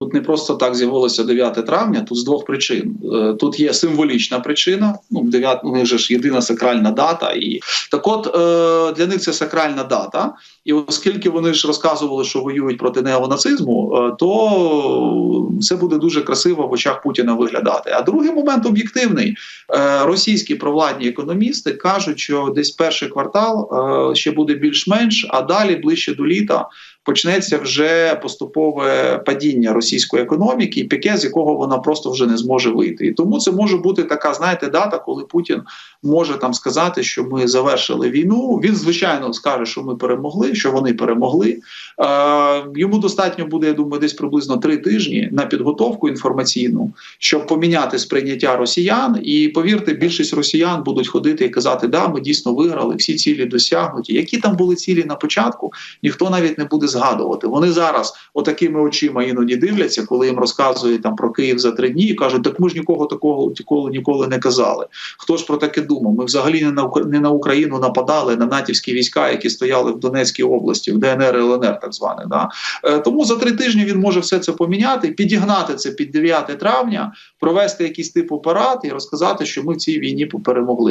Тут не просто так з'явилося 9 травня. Тут з двох причин. Е, Тут є символічна причина. Ну 9, у них же ж єдина сакральна дата. І так, от е, для них це сакральна дата. І оскільки вони ж розказували, що воюють проти неонацизму, е, то це буде дуже красиво в очах Путіна виглядати. А другий момент об'єктивний: російські провладні економісти кажуть, що десь перший квартал ще буде більш-менш, а далі ближче до літа почнеться вже поступове падіння російської економіки, і піке, з якого вона просто вже не зможе вийти. І тому це може бути така, знаєте, дата, коли Путін може там сказати, що ми завершили війну. Він звичайно скаже, що ми перемогли, що вони перемогли. Е, йому достатньо буде, я думаю, десь приблизно три тижні на підготовку інформаційну, щоб поміняти сприйняття росіян. І повірте, більшість росіян будуть ходити і казати, да, ми дійсно виграли, всі цілі досягнуті. Які там були цілі на початку, ніхто навіть не буде згадувати. Вони зараз отакими очима іноді дивляться, коли їм розказують там про Київ за три дні, і кажуть, так ми ж нікого такого ніколи ніколи не казали. Хто ж про таке думав? Ми взагалі не на не на Україну нападали на натівські війська, які стояли в Донецькій області, в ДНР ЛНР, так званих. Да? Е, Тому за три тижні він може все це поміняти, підігнати це під 9 травня, провести якийсь тип операт і розказати, що ми в цій війні перемогли.